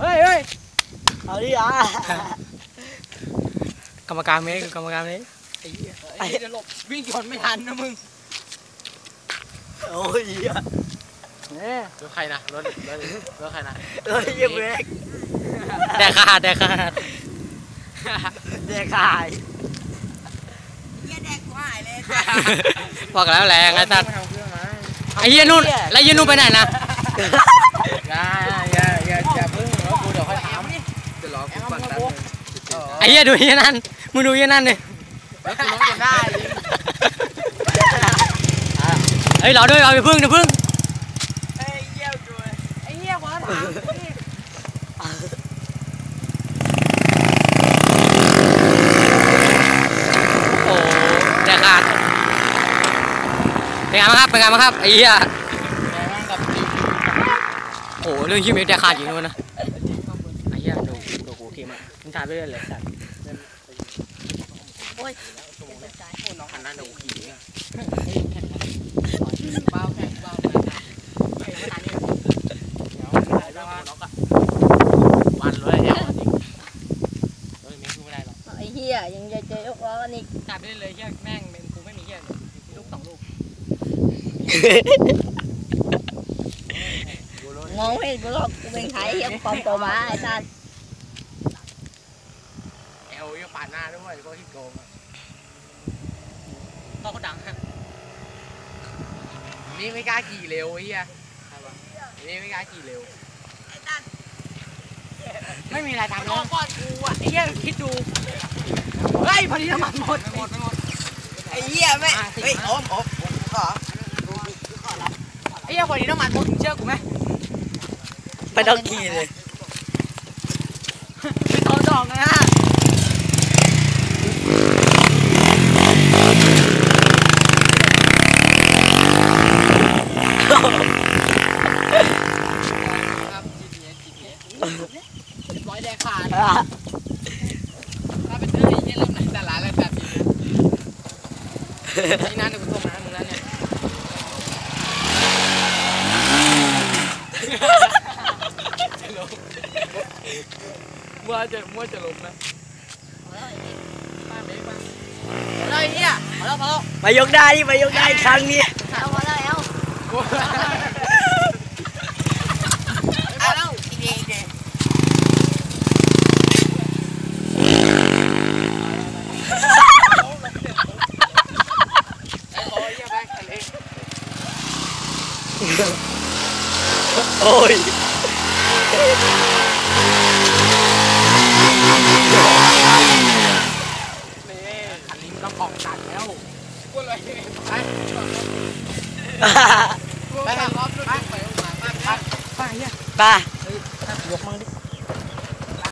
เฮ้ยเฮ้ยเอาดิอะกรรมการเมฆกรรมการเมฆไอ้เหี้ยไอ้เหี้ยจะหลบวิ่งชนไม่ทันนะมึงโอ้ยอะเนี่ยรถใครนะรถรถรถใครนะเฮ้ยเยี่ยมเบรกแดกขาดแดกขาดเด็กขายบอกแล้วแรงไอ้สัตว์ไม่เอาเครื่องมาไอ้เหี้ยนู่นแล้วไอ้เหี้ยนู่นไปไหนนะ อ้เหี้ยดูไอ้เหี้ยนั่นมึงดูไอ้เหี้ยนั่นดิแล้วกูล้มจนได้ยิงเฮ้ยรอด้วยเอาไปพึ่งเดี๋ยวพึ่งไอ้เหี้ยกูไอ้เหี้ยขวาถามนี่โอ้แดกขาดเป็นไงบ้างครับเป็นไงบ้างครับไอ้เหี้ยแต่แม่งกับจริงโอ้เรื่องชื่อเมฆแดกขาดจริงด้วยนะไอ้ เหี้ยดูดูกูเกมอะมึงทานไปเรื่อยเลยสัตว์น้องหันหน้าดูขี่เนี่ยเบาแข่งเบาแข่งไอ้ขนาดนี้เดี๋ยวถ่ายเรื่องของน้องอะวันเลยเดี๋ยวจริงรถมีขึ้นไม่ได้หรอกไอ้เหี้ยยังจะเจอยกล้อกันอีกทานไปเรื่อยเลยเหี้ยแม่งเป็นกูไม่มีเหี้ยลูกสองลูก มองไม่เห็นกูหรอกกูเป็นใครเหี้ยปลอมตัวมาไอ้สัสเอลยังปาดหน้าด้วยก็ที่โกงอะพ่อเขาดังฮะนี่ไม่กล้าขี่เร็วไอ้เหี้ยนี่ไม่กล้าขี่เร็ว ไม่มีอะไรตามแล้วก่อนกูอะไอ้เหี้ยคิดดูเฮ้ยพอดีน้ำมันหมดหมดหมดไอ้เหี้ยแม่เฮ้ยโอ้มโอ้มขอไอ้เหี้ยพอดีน้ำมันหมดมึงเชื่อกูไหม ไปต้องขี่เลยไปต่อดอกนะฮะครับ GPS GPS ร้อยแดงขาดถ้าเป็นเรื่องไอ้เหี้ยเริ่มไหนแต่ละแล้วแบบนี้นี่นั่นเดี๋ยวกูส่งมาให้มึงแล้วเนี่ยจะล้ม ว่าจะว่าจะล้มนะป้าเมฆป้าอะไรเนี่ ครั้งนี้เอาพอแล้วกูเอาแล้วกินเองเด็ไอ้โอ้ยยังไงกันเองโอ้ยนี่คันนี้มันต้องออกตัดแล้วพูดเลยไปไปไปรอบไปไปมาไปไปป้ายกมือดิ